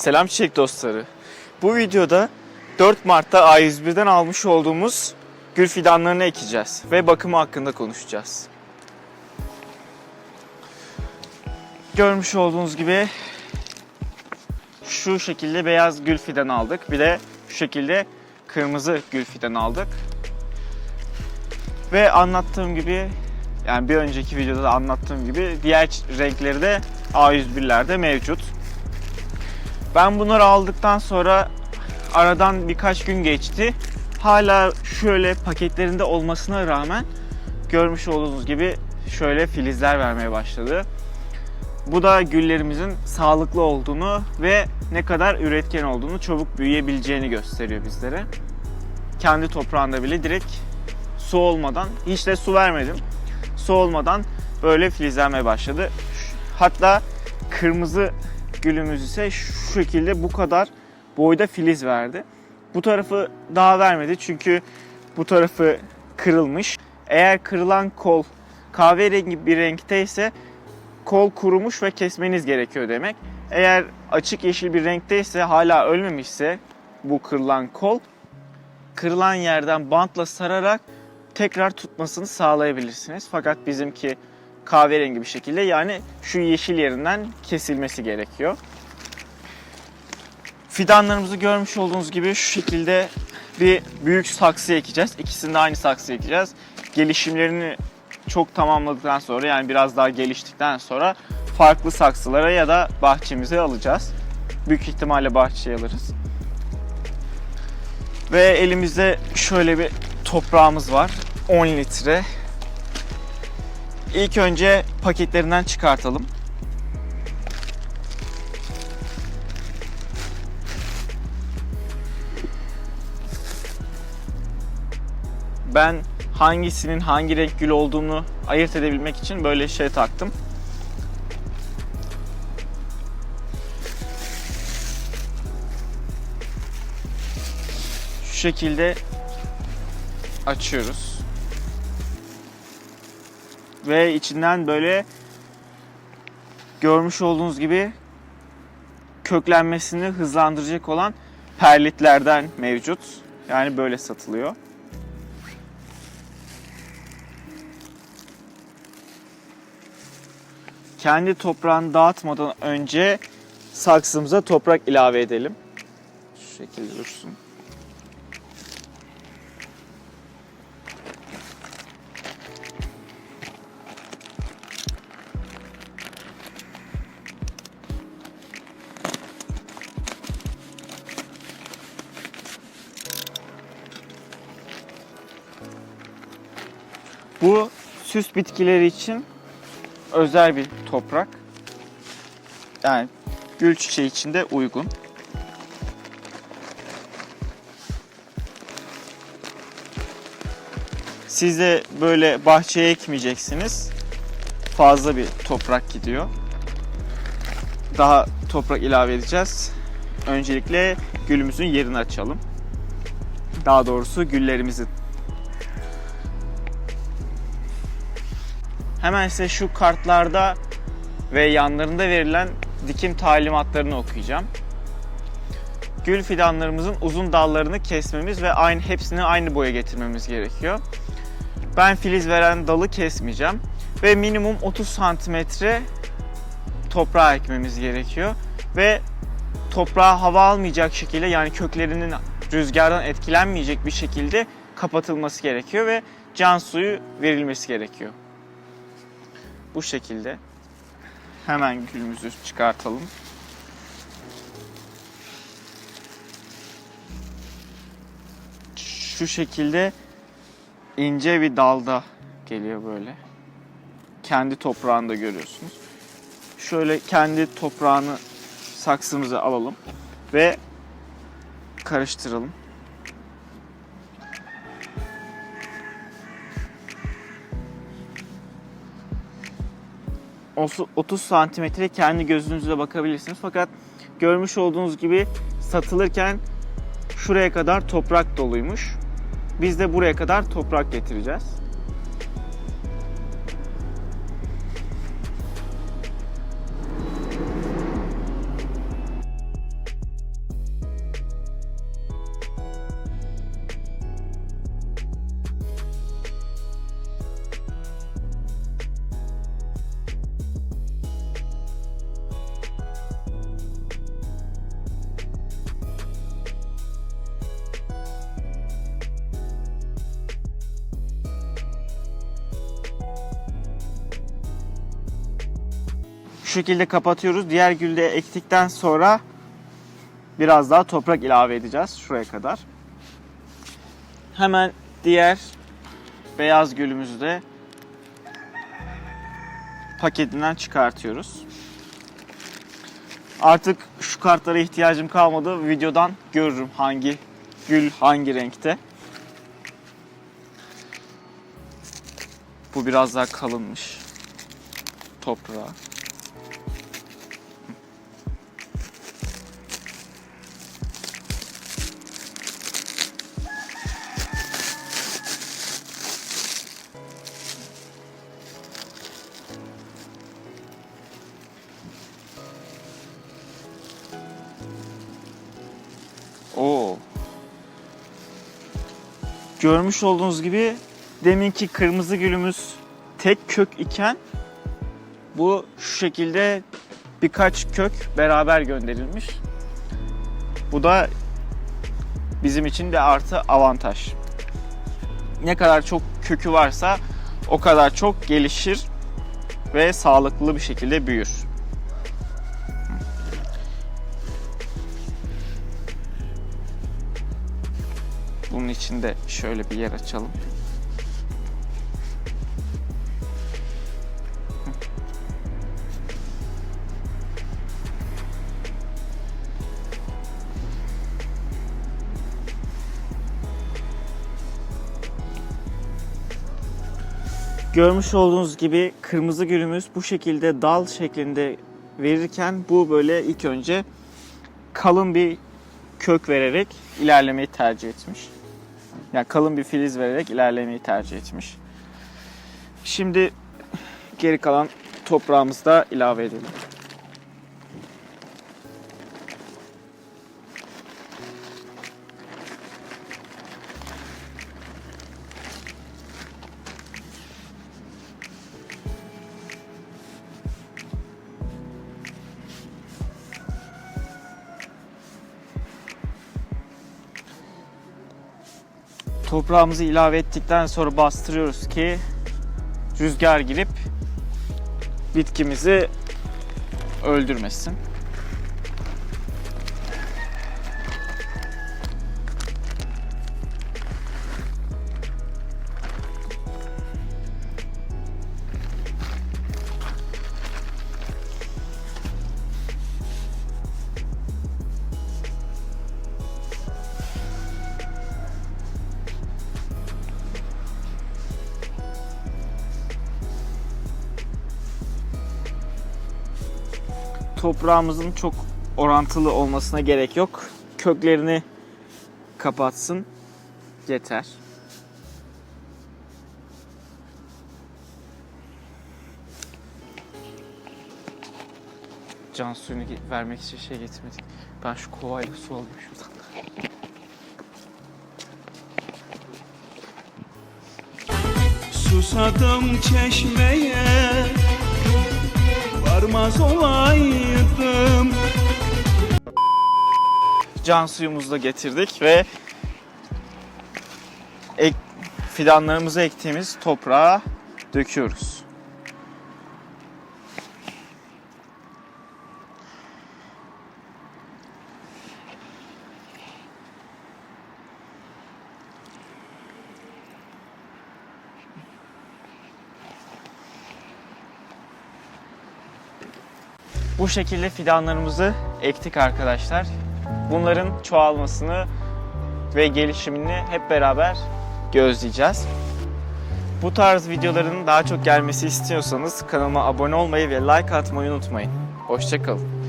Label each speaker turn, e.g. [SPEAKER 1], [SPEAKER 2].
[SPEAKER 1] Selam çiçek dostları. Bu videoda 4 Mart'ta A101'den almış olduğumuz gül fidanlarını ekeceğiz ve bakımı hakkında konuşacağız. Görmüş olduğunuz gibi şu şekilde beyaz gül fidan aldık. Bir de şu şekilde kırmızı gül fidan aldık. Ve anlattığım gibi yani bir önceki videoda da anlattığım gibi diğer renkleri de A101'lerde mevcut. Ben bunları aldıktan sonra aradan birkaç gün geçti. Hala şöyle paketlerinde olmasına rağmen görmüş olduğunuz gibi şöyle filizler vermeye başladı. Bu da güllerimizin sağlıklı olduğunu ve ne kadar üretken olduğunu, çabuk büyüyebileceğini gösteriyor bizlere. Kendi toprağında bile direkt su olmadan, hiç de su vermedim. Su olmadan böyle filizlenmeye başladı. Hatta kırmızı gülümüz ise şu şekilde bu kadar boyda filiz verdi. Bu tarafı daha vermedi çünkü bu tarafı kırılmış. Eğer kırılan kol kahverengi bir renkte ise kol kurumuş ve kesmeniz gerekiyor demek. Eğer açık yeşil bir renkte ise hala ölmemişse bu kırılan kol kırılan yerden bantla sararak tekrar tutmasını sağlayabilirsiniz. Fakat bizimki kahverengi bir şekilde yani şu yeşil yerinden kesilmesi gerekiyor. Fidanlarımızı görmüş olduğunuz gibi şu şekilde bir büyük saksı ekeceğiz. İkisini de aynı saksı ekeceğiz. Gelişimlerini çok tamamladıktan sonra yani biraz daha geliştikten sonra farklı saksılara ya da bahçemize alacağız. Büyük ihtimalle bahçeye alırız. Ve elimizde şöyle bir toprağımız var. 10 litre. İlk önce paketlerinden çıkartalım. Ben hangisinin hangi renk gül olduğunu ayırt edebilmek için böyle şey taktım. Şu şekilde açıyoruz. Ve içinden böyle görmüş olduğunuz gibi köklenmesini hızlandıracak olan perlitlerden mevcut. Yani böyle satılıyor. Kendi toprağını dağıtmadan önce saksımıza toprak ilave edelim. Şu şekilde dursun. Bu süs bitkileri için özel bir toprak. Yani gül çiçeği için de uygun. Siz de böyle bahçeye ekmeyeceksiniz. Fazla bir toprak gidiyor. Daha toprak ilave edeceğiz. Öncelikle gülümüzün yerini açalım. Daha doğrusu güllerimizin. Hemen size şu kartlarda ve yanlarında verilen dikim talimatlarını okuyacağım. Gül fidanlarımızın uzun dallarını kesmemiz ve aynı hepsini aynı boya getirmemiz gerekiyor. Ben filiz veren dalı kesmeyeceğim ve minimum 30 santimetre toprağa ekmemiz gerekiyor ve toprağa hava almayacak şekilde yani köklerinin rüzgardan etkilenmeyecek bir şekilde kapatılması gerekiyor ve can suyu verilmesi gerekiyor. Bu şekilde hemen gülümüzü çıkartalım. Şu şekilde ince bir dalda geliyor böyle. Kendi toprağında görüyorsunuz. Şöyle kendi toprağını saksımıza alalım ve karıştıralım. 30 santimetre kendi gözünüzle bakabilirsiniz. Fakat görmüş olduğunuz gibi satılırken şuraya kadar toprak doluymuş. Biz de buraya kadar toprak getireceğiz. Şu şekilde kapatıyoruz. Diğer gülü de ektikten sonra biraz daha toprak ilave edeceğiz şuraya kadar. Hemen diğer beyaz gülümüzü de paketinden çıkartıyoruz. Artık şu kartlara ihtiyacım kalmadı. Videodan görürüm hangi gül hangi renkte. Bu biraz daha kalınmış. Toprağa. Görmüş olduğunuz gibi deminki kırmızı gülümüz tek kök iken bu şu şekilde birkaç kök beraber gönderilmiş. Bu da bizim için de artı avantaj. Ne kadar çok kökü varsa o kadar çok gelişir ve sağlıklı bir şekilde büyür. Bunun için de şöyle bir yer açalım. Görmüş olduğunuz gibi kırmızı gülümüz bu şekilde dal şeklinde verirken bu böyle ilk önce kalın bir kök vererek ilerlemeyi tercih etmiş. Yani kalın bir filiz vererek ilerlemeyi tercih etmiş. Şimdi geri kalan toprağımızı da ilave edelim. Toprağımızı ilave ettikten sonra bastırıyoruz ki rüzgar girip bitkimizi öldürmesin. Toprağımızın çok orantılı olmasına gerek yok. Köklerini kapatsın. Yeter. Can suyunu vermek için şey getirmedik. Ben şu kovayla su alayım şuradan.
[SPEAKER 2] Susadım çeşmeye Varmaz olaydım
[SPEAKER 1] can suyumuzu da getirdik ve ek, fidanlarımızı ektiğimiz toprağa döküyoruz. Bu şekilde fidanlarımızı ektik arkadaşlar. Bunların çoğalmasını ve gelişimini hep beraber gözleyeceğiz. Bu tarz videoların daha çok gelmesi istiyorsanız kanalıma abone olmayı ve like atmayı unutmayın. Hoşçakalın.